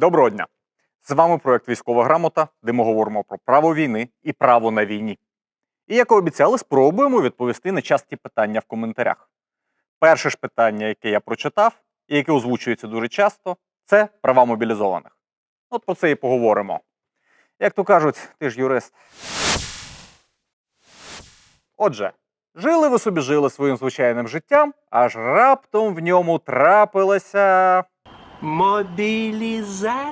Доброго дня! З вами проект Військова грамота, де ми говоримо про право війни і право на війні. І як і обіцяли, спробуємо відповісти на часті питання в коментарях. Перше ж питання, яке я прочитав, і яке озвучується дуже часто, це права мобілізованих. От про це і поговоримо. Як то кажуть, ти ж юрист. Отже, жили ви собі жили своїм звичайним життям, аж раптом в ньому трапилася. Мобілізація.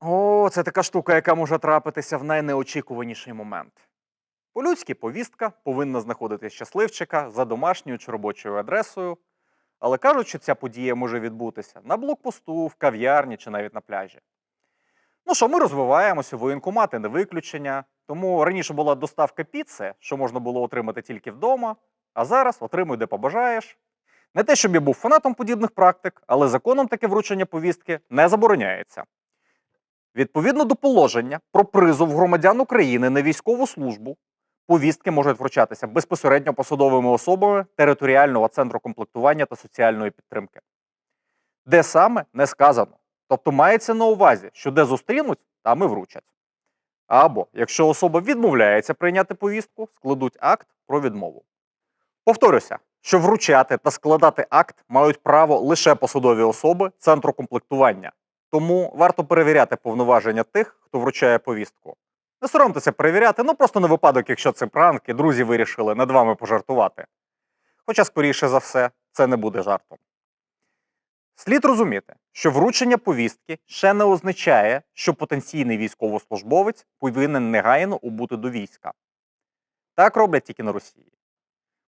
О, це така штука, яка може трапитися в найнеочікуваніший момент. По-людськи повістка повинна знаходити щасливчика за домашньою чи робочою адресою, але кажуть, що ця подія може відбутися на блокпосту, в кав'ярні чи навіть на пляжі. Ну що, ми розвиваємося, воєнкомати не виключення. Тому раніше була доставка піци, що можна було отримати тільки вдома, а зараз отримуй, де побажаєш. Не те, щоб я був фанатом подібних практик, але законом таке вручення повістки не забороняється. Відповідно до положення про призов громадян України на військову службу, повістки можуть вручатися безпосередньо посадовими особами територіального центру комплектування та соціальної підтримки. Де саме не сказано. Тобто мається на увазі, що де зустрінуть, там і вручать. Або, якщо особа відмовляється прийняти повістку, складуть акт про відмову. Повторюся, що вручати та складати акт мають право лише посадові особи центру комплектування. Тому варто перевіряти повноваження тих, хто вручає повістку. Не соромтеся перевіряти, ну просто на випадок, якщо це пранк, і друзі вирішили над вами пожартувати. Хоча, скоріше за все, це не буде жартом. Слід розуміти, що вручення повістки ще не означає, що потенційний військовослужбовець повинен негайно убути до війська. Так роблять тільки на Росії.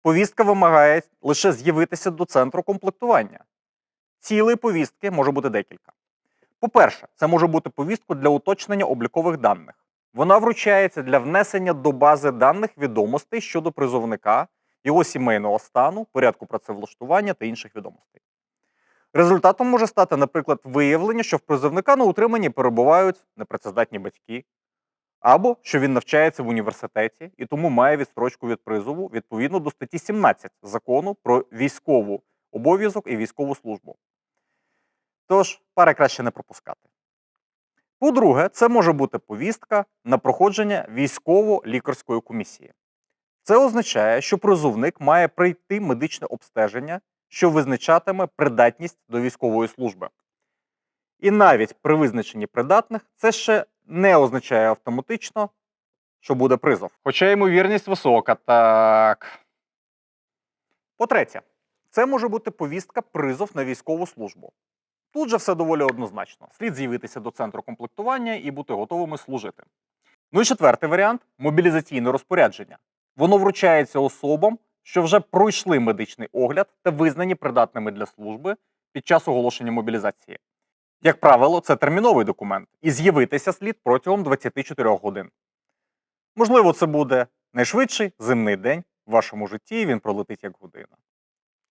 Повістка вимагає лише з'явитися до центру комплектування. Цілої повістки може бути декілька. По-перше, це може бути повістка для уточнення облікових даних. Вона вручається для внесення до бази даних відомостей щодо призовника, його сімейного стану, порядку працевлаштування та інших відомостей. Результатом може стати, наприклад, виявлення, що в призовника на утриманні перебувають непрацездатні батьки, або що він навчається в університеті і тому має відстрочку від призову відповідно до статті 17 закону про військову обов'язок і військову службу. Тож, пари краще не пропускати. По-друге, це може бути повістка на проходження військово-лікарської комісії. Це означає, що призовник має пройти медичне обстеження, що визначатиме придатність до військової служби. І навіть при визначенні придатних це ще не означає автоматично, що буде призов. Хоча ймовірність висока, так. По-третє, це може бути повістка призов на військову службу. Тут же все доволі однозначно. Слід з'явитися до центру комплектування і бути готовими служити. Ну і четвертий варіант мобілізаційне розпорядження. Воно вручається особам, що вже пройшли медичний огляд та визнані придатними для служби під час оголошення мобілізації. Як правило, це терміновий документ, і з'явитися слід протягом 24 годин. Можливо, це буде найшвидший зимний день в вашому житті, і він пролетить як година.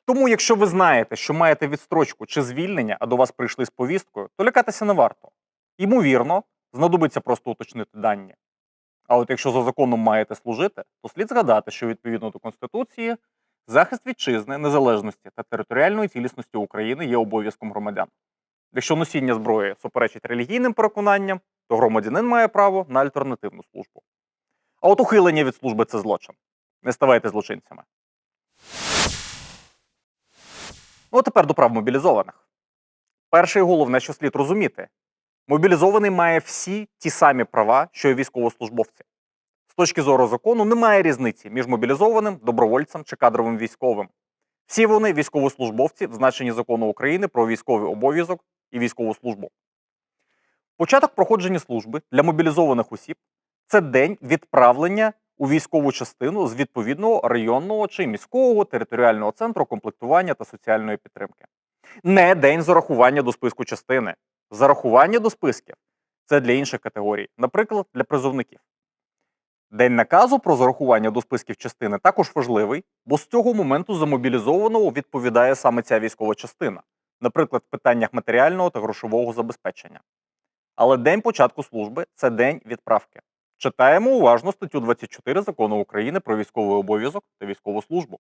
Тому, якщо ви знаєте, що маєте відстрочку чи звільнення, а до вас прийшли з повісткою, то лякатися не варто. Ймовірно, знадобиться просто уточнити дані. А от якщо за законом маєте служити, то слід згадати, що відповідно до Конституції захист вітчизни, незалежності та територіальної цілісності України є обов'язком громадян. Якщо носіння зброї суперечить релігійним переконанням, то громадянин має право на альтернативну службу. А от ухилення від служби це злочин. Не ставайте злочинцями. Ну, а тепер до прав мобілізованих. Перше і головне, що слід розуміти: мобілізований має всі ті самі права, що й військовослужбовці. З точки зору закону немає різниці між мобілізованим, добровольцем чи кадровим військовим. Всі вони військовослужбовці в значенні закону України про військовий обов'язок і військову службу. Початок проходження служби для мобілізованих осіб це день відправлення у військову частину з відповідного районного чи міського територіального центру комплектування та соціальної підтримки. Не день зарахування до списку частини. Зарахування до списків це для інших категорій, наприклад, для призовників. День наказу про зарахування до списків частини також важливий, бо з цього моменту за мобілізованого відповідає саме ця військова частина, наприклад, в питаннях матеріального та грошового забезпечення. Але день початку служби це день відправки. Читаємо уважно статтю 24 закону України про військовий обов'язок та військову службу.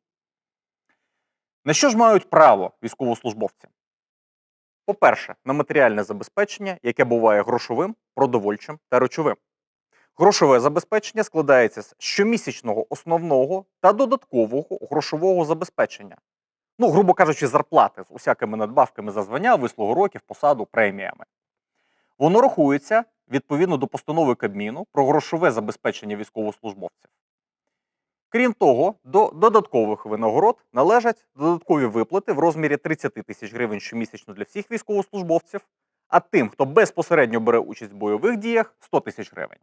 На що ж мають право військовослужбовці? По-перше, на матеріальне забезпечення, яке буває грошовим, продовольчим та речовим. Грошове забезпечення складається з щомісячного основного та додаткового грошового забезпечення. Ну, грубо кажучи, зарплати з усякими надбавками за звання, вислугу років, посаду, преміями. Воно рахується відповідно до постанови Кабміну про грошове забезпечення військовослужбовців. Крім того, до додаткових винагород належать додаткові виплати в розмірі 30 тисяч гривень щомісячно для всіх військовослужбовців, а тим, хто безпосередньо бере участь в бойових діях 100 тисяч гривень.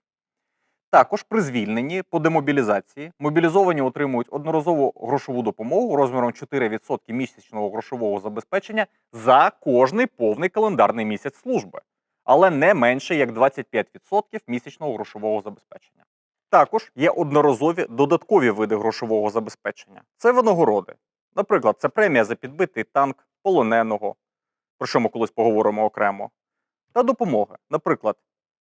Також при звільненні по демобілізації мобілізовані отримують одноразову грошову допомогу розміром 4% місячного грошового забезпечення за кожний повний календарний місяць служби, але не менше як 25% місячного грошового забезпечення. Також є одноразові додаткові види грошового забезпечення. Це винагороди. Наприклад, це премія за підбитий танк полоненого, про що ми колись поговоримо окремо, та допомоги. Наприклад,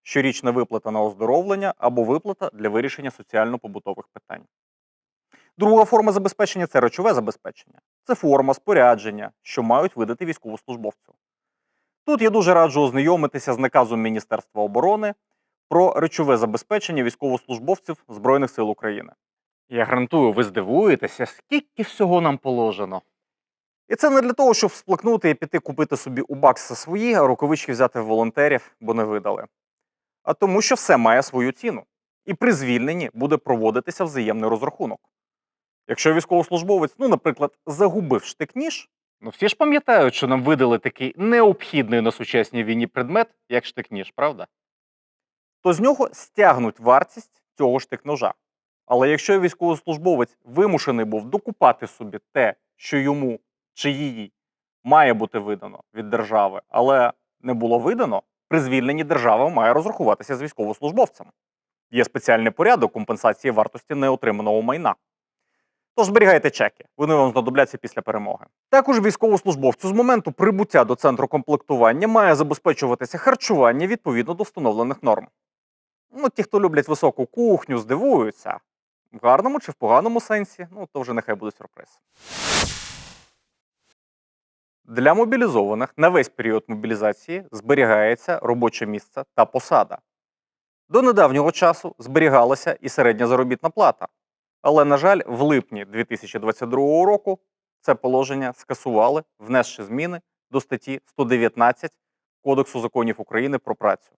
щорічна виплата на оздоровлення або виплата для вирішення соціально-побутових питань. Друга форма забезпечення це речове забезпечення. Це форма спорядження, що мають видати військовослужбовцю. Тут я дуже раджу ознайомитися з наказом Міністерства оборони про речове забезпечення військовослужбовців Збройних сил України. Я гарантую, ви здивуєтеся, скільки всього нам положено. І це не для того, щоб всплакнути і піти купити собі у бакса свої, а рукавички взяти в волонтерів, бо не видали. А тому, що все має свою ціну. І при звільненні буде проводитися взаємний розрахунок. Якщо військовослужбовець, ну, наприклад, загубив штик-ніж, ну всі ж пам'ятають, що нам видали такий необхідний на сучасній війні предмет, як штик-ніж, правда? То з нього стягнуть вартість цього штик-ножа. Але якщо військовослужбовець вимушений був докупати собі те, що йому чи їй має бути видано від держави, але не було видано, при звільненні держава має розрахуватися з військовослужбовцем. Є спеціальний порядок компенсації вартості неотриманого майна. Тож зберігайте чеки, вони вам знадобляться після перемоги. Також військовослужбовцю з моменту прибуття до центру комплектування має забезпечуватися харчування відповідно до встановлених норм. Ну, ті, хто люблять високу кухню, здивуються. В гарному чи в поганому сенсі, ну то вже нехай буде сюрприз. Для мобілізованих на весь період мобілізації зберігається робоче місце та посада. До недавнього часу зберігалася і середня заробітна плата. Але, на жаль, в липні 2022 року це положення скасували, внесши зміни до статті 119 Кодексу законів України про працю.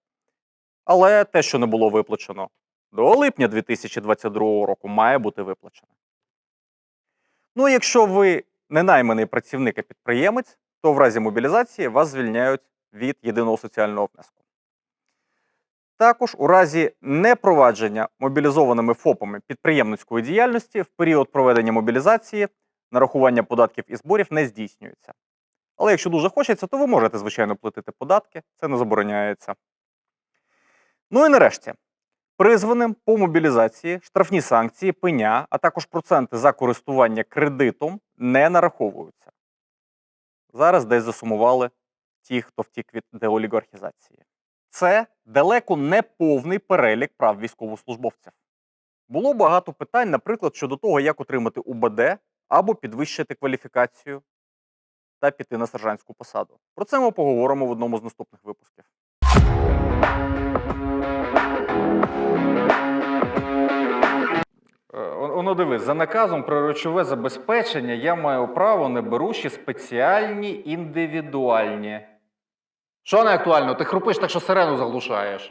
Але те, що не було виплачено до липня 2022 року, має бути виплачено. Ну, якщо ви не найманий працівник, а підприємець, то в разі мобілізації вас звільняють від єдиного соціального внеску. Також у разі непровадження мобілізованими ФОПами підприємницької діяльності в період проведення мобілізації нарахування податків і зборів не здійснюється. Але якщо дуже хочеться, то ви можете, звичайно, платити податки, це не забороняється. Ну і нарешті, призваним по мобілізації штрафні санкції, пеня, а також проценти за користування кредитом не нараховуються. Зараз десь засумували ті, хто втік від деолігархізації. Це далеко не повний перелік прав військовослужбовців. Було багато питань, наприклад, щодо того, як отримати УБД або підвищити кваліфікацію та піти на сержантську посаду. Про це ми поговоримо в одному з наступних випусків. Воно дивись, за наказом про речове забезпечення я маю право, не беручи спеціальні індивідуальні. Що не актуально? Ти хрупиш так, що сирену заглушаєш.